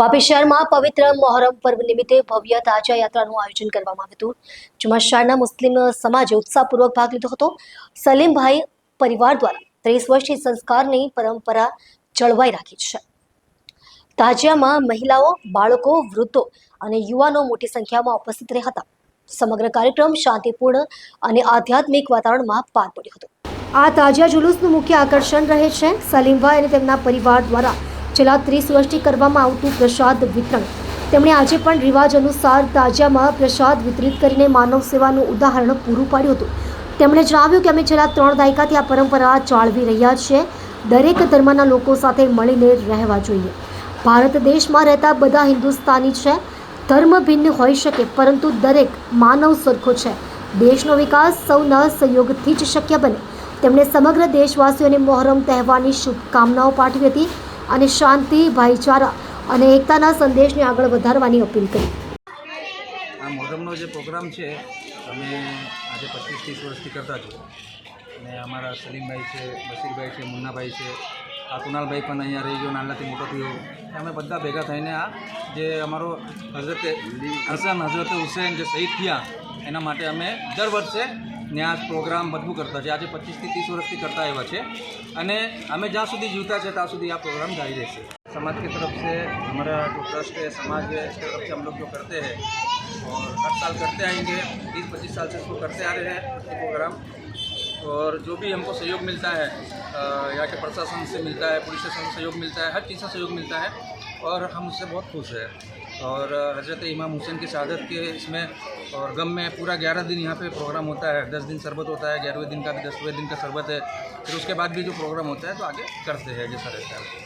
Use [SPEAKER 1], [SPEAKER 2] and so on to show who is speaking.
[SPEAKER 1] વાપી શહેરમાં પવિત્ર મોહરમ પર્વ નિમિત્તે ભવ્ય તાજા યાત્રાનું આયોજન કરવામાં આવ્યું હતું. જેમાં શહેરના મુસ્લિમ સમાજે ઉત્સાહપૂર્વક ભાગ લીધો હતો. સલીમભાઈ પરિવાર દ્વારા ત્રીસ વર્ષની સંસ્કારની પરંપરા જળવાઈ રાખી છે. તાજિયામાં મહિલાઓ, બાળકો, વૃદ્ધો અને યુવાનો મોટી સંખ્યામાં ઉપસ્થિત રહ્યા હતા. સમગ્ર કાર્યક્રમ શાંતિપૂર્ણ અને આધ્યાત્મિક વાતાવરણમાં પાર પડ્યો હતો. આ તાજિયા જુલુસનું મુખ્ય આકર્ષણ રહે છે સલીમભાઈ અને તેમના પરિવાર દ્વારા છેલ્લા ત્રીસ વર્ષથી કરવામાં આવતું પ્રસાદ વિતરણ. તેમણે આજે પણ રિવાજ અનુસાર તાજિયામાં પ્રસાદ વિતરિત કરીને માનવ સેવાનું ઉદાહરણ પૂરું પાડ્યું હતું. તેમણે જણાવ્યું કે અમે છેલ્લા ત્રણ દાયકાથી આ પરંપરા જાળવી રહ્યા છીએ દરેક ધર્મના લોકો સાથે મળીને રહેવા જોઈએ. ભારત દેશમાં રહેતા બધા હિન્દુસ્તાની છે. ધર્મ ભિન્ન હોઈ શકે, પરંતુ દરેક માનવ સરખો છે. દેશનો વિકાસ સૌના સહયોગથી જ શક્ય બને. તેમણે સમગ્ર દેશવાસીઓને મોહરમ તહેવારની શુભકામનાઓ પાઠવી હતી. અને શાંતિ, ભાઈચારા અને એકતાના સંદેશને આગળ વધારવાની અપીલ કરી.
[SPEAKER 2] આ મોહરમનો જે પ્રોગ્રામ છે અમે આજે પચીસ ત્રીસ વર્ષથી કરતા છો. અને અમારા સલીમભાઈ છે, બશીરભાઈ છે, મુન્નાભાઈ છે, આ કુનાલભાઈ પણ અહીંયા રહી ગયો નાનાથી મોટો થયો. અમે બધા ભેગા થઈને આ જે અમારો હઝરતે હસન હઝરત હુસૈન જે શહીદ થયા, એના માટે અમે દર વર્ષે ત્યાં પ્રોગ્રામ બધું કરતા છે આજે પચીસથી ત્રીસ વર્ષથી કરતા આવ્યા છે અને અમે જ્યાં સુધી જીવતા છે ત્યાં સુધી આ प्रोग्राम जारी રહેશે समाज की तरफ से हमारा जो ट्रस्ट है समाज है इसकी तरफ से हम लोग जो करते हैं और हर साल करते आएंगे बीस पच्चीस साल से इसको करते आ रहे हैं ये प्रोग्राम और जो भी हमको सहयोग मिलता है अ, यहाँ के प्रशासन से मिलता है पुलिस स्टेशन से सहयोग मिलता है हर चीज़ से सहयोग मिलता है और हम उससे बहुत खुश हैं और हज़रत इमाम हुसैन की शहादत के इसमें और गम में पूरा ग्यारह दिन यहाँ पे प्रोग्राम होता है। दस दिन शरबत होता है, ग्यारहवें दिन का भी दसवें दिन का शरबत है। फिर उसके बाद भी जो प्रोग्राम होता है तो आगे करते हैं जैसा रहता है